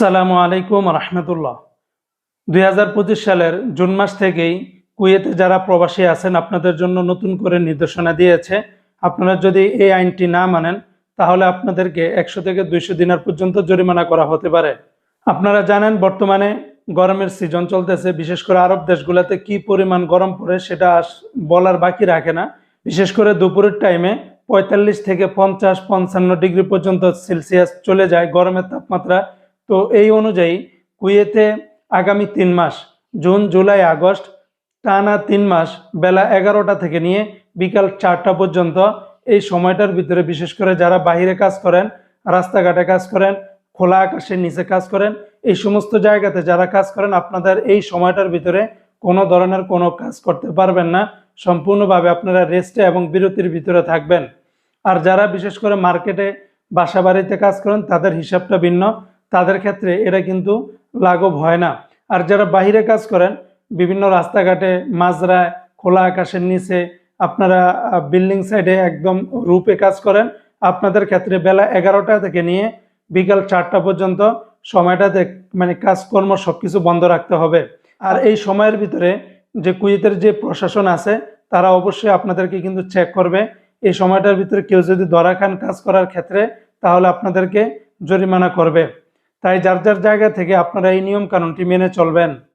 আসসালামু আলাইকুম রহমতুল্লাহ। দুই হাজার পঁচিশ সালের জুন মাস থেকেই কুয়েতে যারা প্রবাসী আছেন, আপনাদের জন্য নতুন করে নির্দেশনা দিয়েছে। আপনারা যদি এই আইনটি না মানেন, তাহলে আপনাদেরকে একশো থেকে দুইশো দিনার পর্যন্ত জরিমানা করা হতে পারে। আপনারা জানেন, বর্তমানে গরমের সিজন চলতেছে। বিশেষ করে আরব দেশগুলোতে কি পরিমাণ গরম পড়ে সেটা বলার বাকি রাখে না। বিশেষ করে দুপুরের টাইমে পঁয়তাল্লিশ থেকে পঞ্চাশ, পঞ্চান্ন ডিগ্রি পর্যন্ত সেলসিয়াস চলে যায়। গরমের তাপমাত্রা তো এই অনুযায়ী কুয়েতে আগামী তিন মাস, জুন, জুলাই, আগস্ট, টানা তিন মাস, বেলা এগারোটা থেকে নিয়ে বিকাল চারটা পর্যন্ত এই সময়টার ভিতরে বিশেষ করে যারা বাইরে কাজ করেন, রাস্তাঘাটে কাজ করেন, খোলা আকাশের নিচে কাজ করেন, এই সমস্ত জায়গাতে যারা কাজ করেন, আপনাদের এই সময়টার ভিতরে কোনো ধরনের কোনো কাজ করতে পারবেন না। সম্পূর্ণভাবে আপনারা রেস্টে এবং বিরতির ভিতরে থাকবেন। আর যারা বিশেষ করে মার্কেটে বাসা বাড়িতে কাজ করেন, তাদের হিসাবটা ভিন্ন। তাদের ক্ষেত্রে এটা কিন্তু লাঘব হয় না। আর যারা বাইরে কাজ করেন, বিভিন্ন রাস্তাঘাটে মাজরায় খোলা আকাশের নিচে, আপনারা বিল্ডিং সাইডে একদম রূপে কাজ করেন, আপনাদের ক্ষেত্রে বেলা এগারোটা থেকে নিয়ে বিকাল চারটা পর্যন্ত সময়টাতে মানে কাজকর্ম সব কিছু বন্ধ রাখতে হবে। আর এই সময়ের ভিতরে যে কুয়েতের যে প্রশাসন আছে, তারা অবশ্যই আপনাদেরকে কিন্তু চেক করবে। এই সময়টার ভিতরে কেউ যদি ধরা খান কাজ করার ক্ষেত্রে, তাহলে আপনাদেরকে জরিমানা করবে। তাই যার যার জায়গা থেকে আপনারা এই নিয়ম কানুনটি মেনে চলবেন।